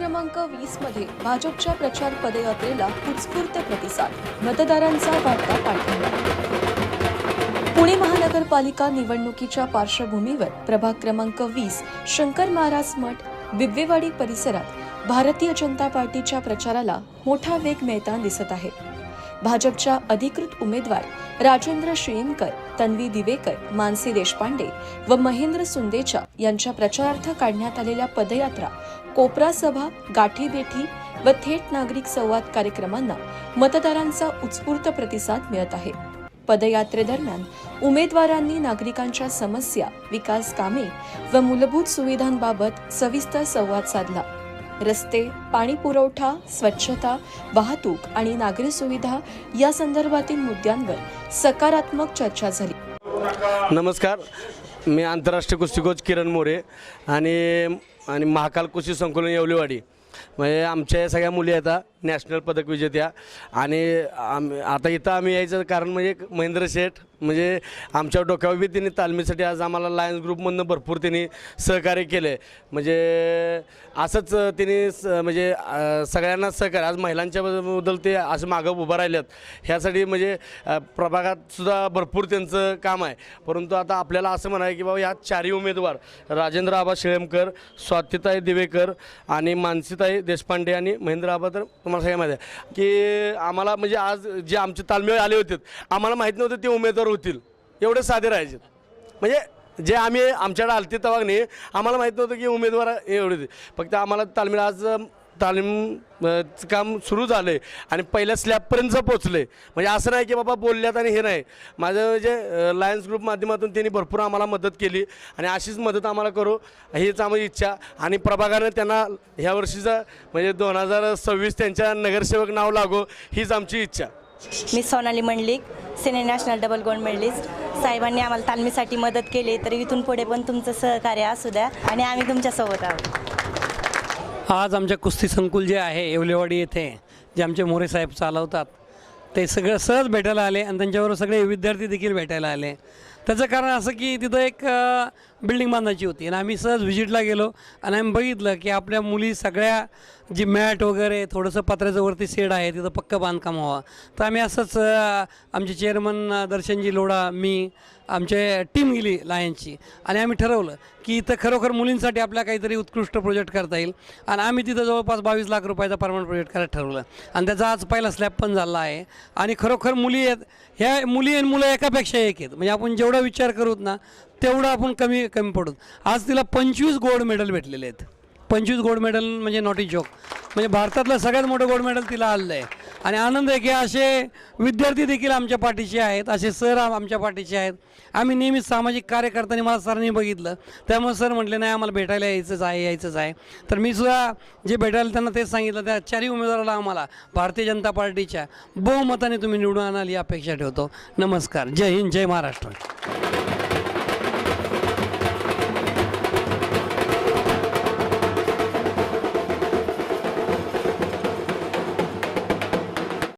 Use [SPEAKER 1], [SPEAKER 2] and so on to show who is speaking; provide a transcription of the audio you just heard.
[SPEAKER 1] क्रमांक वीसमध्ये भाजपच्या प्रचार पदयात्रेला उत्स्फूर्त प्रतिसाद. मतदारांचा वाढता पाठिंबा. पुणे महानगरपालिका निवडणुकीच्या पार्श्वभूमीवर प्रभाग क्रमांक वीस शंकर महाराज मठ बिब्वेवाडी परिसरात भारतीय जनता पार्टीच्या प्रचाराला मोठा वेग मिळताना दिसत आहे. भाजपच्या अधिकृत उमेदवार राजेंद्र श्रीमकर तन्वी दिवेकर मानसी देशपांडे व महेंद्र सुंदेचा यांच्या प्रचारार्थ काढण्यात आलेल्या पदयात्रा कोपरा सभा गाठीबेठी व थेट नागरिक संवाद कार्यक्रमांना मतदारांचा उत्स्फूर्त प्रतिसाद मिळत आहे. पदयात्रेदरम्यान उमेदवारांनी नागरिकांच्या समस्या विकास कामे व मूलभूत सुविधांबाबत सविस्तर संवाद साधला. रस्ते पाणी पुरवठा स्वच्छता वाहतूक आणि नागरी सुविधा या संदर्भातील मुद्द्यांवर सकारात्मक चर्चा झाली.
[SPEAKER 2] नमस्कार. मी आंतरराष्ट्रीय कुस्तीकोच किरण मोरे आणि आणि महाकाल कुस्ती संकुलन येवलेवाडी. म्हणजे आमच्या या सगळ्या मुली आता नॅशनल पदक विजेत्या. आणि आम आता इथं आम्ही यायचं कारण म्हणजे महेंद्र शेठ म्हणजे आमच्या डोक्यावर बी त्यांनी तालमीसाठी आज आम्हाला लायन्स ग्रुपमधनं भरपूर त्यांनी सहकार्य केलं आहे म्हणजे असंच त्यांनी स म्हणजे सगळ्यांना सहकार्य आज महिलांच्या बद्दल ते असं मागं उभं राहिलेत ह्यासाठी म्हणजे प्रभागातसुद्धा भरपूर त्यांचं काम आहे. परंतु आता आपल्याला असं म्हणाय की बाबा ह्या चारही उमेदवार राजेंद्र आबा शेळमकर स्वातिताई दिवेकर आणि सुनीताई देशपांडे आणि महेंद्र आबातर तुम्हाला सगळ्या माहिती आहे की आम्हाला म्हणजे आज जे आमचे तालमेळ आले होते आम्हाला माहीत नव्हतं ते उमेदवार होतील. एवढे साधे राहायचे. म्हणजे जे आम्ही आमच्याकडे आलते तेव्हा नाही आम्हाला माहीत नव्हतं की उमेदवार एवढे होते. फक्त आम्हाला तालमेळ आज तालीम काम सुरू झालं आहे आणि पहिल्या स्लॅबपर्यंत पोचलं आहे म्हणजे असं नाही की बाबा बोलल्यात आणि हे नाही. माझं जे लायन्स ग्रुप माध्यमातून त्यांनी भरपूर आम्हाला मदत केली आणि अशीच मदत आम्हाला करू हीच आम्ही इच्छा. आणि प्रभागानं त्यांना ह्या वर्षीचा म्हणजे दोन हजार सव्वीस त्यांच्या नगरसेवक नाव लागो हीच आमची इच्छा.
[SPEAKER 3] मी Sonali Mandlik senior national double gold medallist साहेबांनी आम्हाला तालमीसाठी मदत केली तरी इथून पुढे पण तुमचं सहकार्य असू द्या आणि आम्ही तुमच्यासोबत आहोत.
[SPEAKER 4] आज आमच्या कुस्ती संकुल जे आहे येवलेवाडी येथे जे आमचे मोरे साहेब चालवतात ते सगळं सहज भेटायला आले आणि त्यांच्याबरोबर सगळे विद्यार्थी देखील भेटायला आले. त्याचं कारण असं की तिथं एक बिल्डिंग बांधायची होती आणि आम्ही सहज व्हिजिटला गेलो आणि आम्ही बघितलं की आपल्या मुली सगळ्या जी मॅट वगैरे थोडंसं पत्र्याचं वरती शेड आहे तिथं पक्क बांधकाम व्हावं. तर आम्ही असंच आमचे चेअरमन दर्शनजी लोढा मी आमचे टीम गेली लायनची. आणि आम्ही ठरवलं की इथं खरोखर मुलींसाठी आपल्या काहीतरी उत्कृष्ट प्रोजेक्ट करता येईल. आणि आम्ही तिथं जवळपास बावीस लाख रुपयाचा परमनंट प्रोजेक्ट करायला ठरवलं. आणि त्याचा आज पहिला स्लॅब पण झाला आहे. आणि खरोखर मुली आहेत ह्या मुली आणि मुलं एकापेक्षा एक आहेत. म्हणजे आपण जेवढा विचार करूत ना तेवढं आपण कमी कमी पडूत आज तिला पंचवीस गोल्ड मेडल भेटलेले आहेत. पंचवीस गोल्ड मेडल म्हणजे नॉट इज जोक म्हणजे भारतातलं सगळ्यात मोठं गोल्ड मेडल तिला आलेलं आहे आणि आनंद आहे की असे विद्यार्थी देखील आमच्या पाठीचे आहेत असे सर आमच्या पाठीचे आहेत. आम्ही नेहमीच सामाजिक कार्य करताना मला सरांनी बघितलं. त्यामुळे सर म्हटले नाही आम्हाला भेटायला यायचंच आहे यायचंच आहे. तर मी सुद्धा जे भेटायला त्यांना तेच सांगितलं त्या चारही उमेदवाराला आम्हाला भारतीय जनता पार्टीच्या बहुमताने तुम्ही निवडून आणाल ही अपेक्षा ठेवतो. नमस्कार. जय हिंद जय महाराष्ट्र.